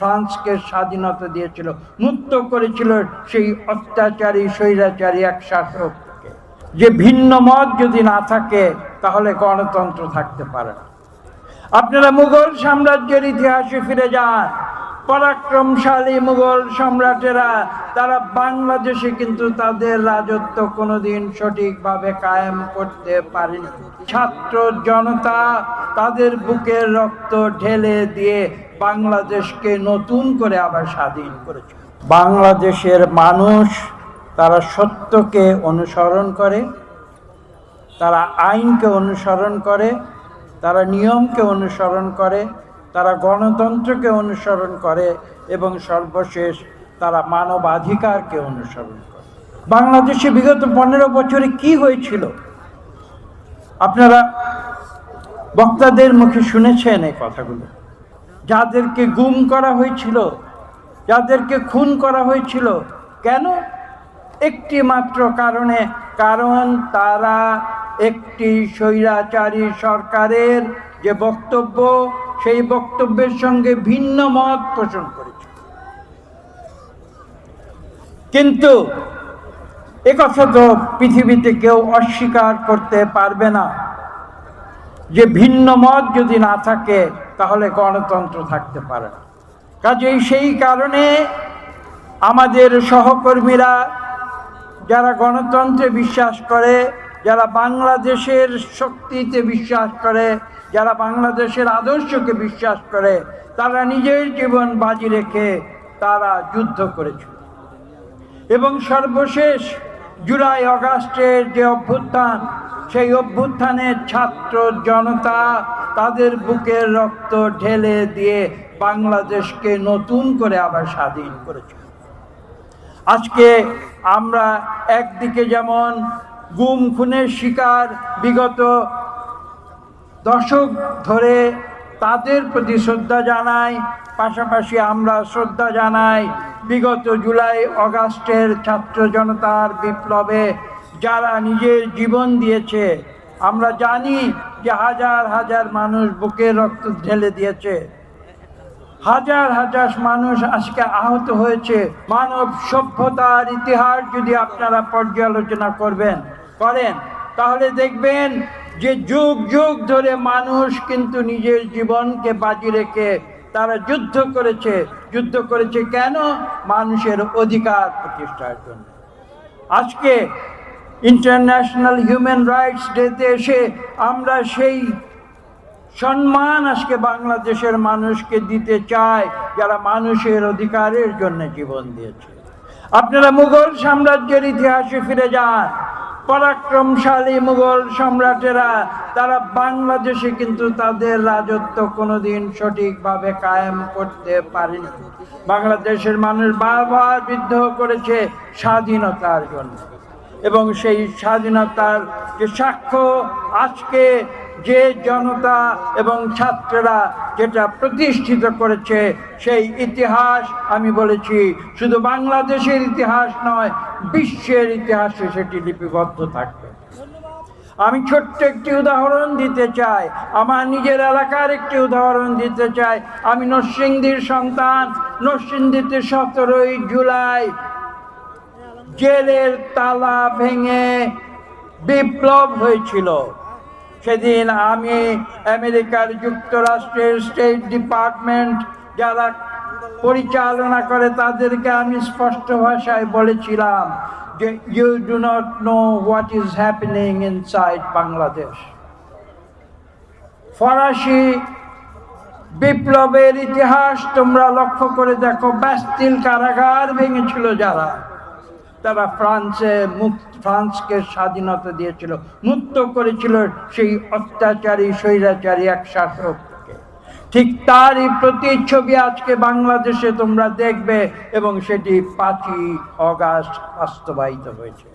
ফ্রান্সকে স্বাধীনতা দিয়েছিল, মুক্ত করেছিল সেই অত্যাচারী, স্বৈরাচারী এক শাসক। যে ভিন্ন মত যদি না থাকে, তাহলে গণতন্ত্র থাকতে পারে আপনারা মুঘল সাম্রাজ্যের ইতিহাসে ফিরে যান। পরাক্রমশালী মুঘল সম্রাটেরা, তারা বাংলাদেশে কিন্তু তাদের রাজত্ব কোনোদিন সঠিকভাবে কায়েম করতে পারেনি। ছাত্র জনতা তাদের বুকের রক্ত ঢেলে দিয়ে বাংলাদেশকে নতুন করে আবার স্বাধীন করেছে। বাংলাদেশের মানুষ, তারা সত্যকে অনুসরণ করে, তারা আইনকে অনুসরণ করে, তারা নিয়মকে অনুসরণ করে তারা গণতন্ত্রকে অনুসরণ করে এবং সর্বশেষ তারা মানবাধিকারকে অনুসরণ করে। বাংলাদেশে বিগত পনেরো বছরে কি হয়েছিল? আপনারা বক্তাদের মুখে শুনেছেন এই কথাগুলো। যাদেরকে গুম করা হয়েছিল, যাদেরকে খুন করা হয়েছিল, কেন? একটি মাত্র কারণে, কারণ তারা একটি স্বৈরাচারী সরকারের যে বক্তব্য সেই বক্তব্যের সঙ্গে ভিন্ন মত পোষণ করেছে কিন্তু একথা তো পৃথিবীতে কেউ অস্বীকার করতে পারবে না। যে ভিন্ন মত যদি না থাকে, তাহলে গণতন্ত্র থাকতে পারে না। কাজেই সেই কারণে আমাদের সহকর্মীরা, যারা গণতন্ত্রে বিশ্বাস করে যারা বাংলাদেশের শক্তিতে বিশ্বাস করে, যারা বাংলাদেশের আদর্শকে বিশ্বাস করে, তারা নিজের জীবন বাজি রেখে তারা যুদ্ধ করেছিল এবং সর্বশেষ জুলাই অগাস্টের যে অভ্যুত্থান, সেই অভ্যুত্থানের ছাত্র জনতা তাদের বুকের রক্ত ঢেলে দিয়ে বাংলাদেশকে নতুন করে আবার স্বাধীন করেছে। আজকে আমরা একদিকে যেমন গুম, খুনের শিকার বিগত দশক ধরে তাদের প্রতি শ্রদ্ধা জানাই, পাশাপাশি আমরা শ্রদ্ধা জানাই বিগত জুলাই অগাস্টের ছাত্র জনতার বিপ্লবে যারা নিজের জীবন দিয়েছে। আমরা জানি যে হাজার হাজার মানুষ বুকের রক্ত ঢেলে দিয়েছে। হাজার হাজার মানুষ আজকে আহত হয়েছে। মানব সভ্যতার ইতিহাস যদি আপনারা পর্যালোচনা করবেন করেন। তাহলে দেখবেন যে যুগ যুগ ধরে মানুষ কিন্তু নিজের জীবনকে বাজি রেখে তারা যুদ্ধ করেছে। যুদ্ধ করেছে কেন? মানুষের অধিকার প্রতিষ্ঠার জন্য। আজকে ইন্টারন্যাশনাল হিউম্যান রাইটস ডেতে এসে আমরা সেই সম্মান আজকে বাংলাদেশের মানুষকে দিতে চায় যারা মানুষের অধিকারের জন্য জীবন দিয়েছে। আপনারা মুঘল সাম্রাজ্যের ইতিহাসে ফিরে যান। পরাক্রমশালী মুঘল সম্রাটেরা, তারা বাংলাদেশে কিন্তু তাদের রাজত্ব কোনোদিন সঠিকভাবে কায়েম করতে পারেনি। বাংলাদেশের মানুষ বারবার বিদ্রোহ করেছে স্বাধীনতার জন্য। এবং সেই স্বাধীনতার যে সাক্ষ্য আজকে যে জনতা এবং ছাত্ররা যেটা প্রতিষ্ঠিত করেছে, সেই ইতিহাস আমি বলেছি, শুধু বাংলাদেশের ইতিহাস নয় বিশ্বের ইতিহাসে সেটি লিপিবদ্ধ থাকবে। আমি ছোট্ট একটি উদাহরণ দিতে চাই। আমার নিজের এলাকার একটি উদাহরণ দিতে চাই। আমি নরসিংদীর সন্তান। নরসিংদীতে সতেরোই জুলাই জেলের তালা ভেঙে বিপ্লব হয়েছিল। সেদিন আমি আমেরিকার যুক্তরাষ্ট্রের স্টেট ডিপার্টমেন্ট, যারা পরিচালনা করে তাদেরকে আমি স্পষ্ট ভাষায় বলেছিলাম যে you do not know what is happening inside Bangladesh ফরাসি বিপ্লবের ইতিহাস তোমরা লক্ষ্য করে দেখো ব্যাস্তিল কারাগার ভেঙেছিল যারা। তারা ফ্রান্সে মুক্ত, ফ্রান্সকে স্বাধীনতা দিয়েছিল, মুক্ত করেছিল সেই অত্যাচারী, স্বৈরাচারী এক শাসককে ঠিক তারই প্রতিচ্ছবি আজকে বাংলাদেশে তোমরা দেখবে এবং সেটি পাঁচই অগাস্ট বাস্তবায়িত হয়েছে।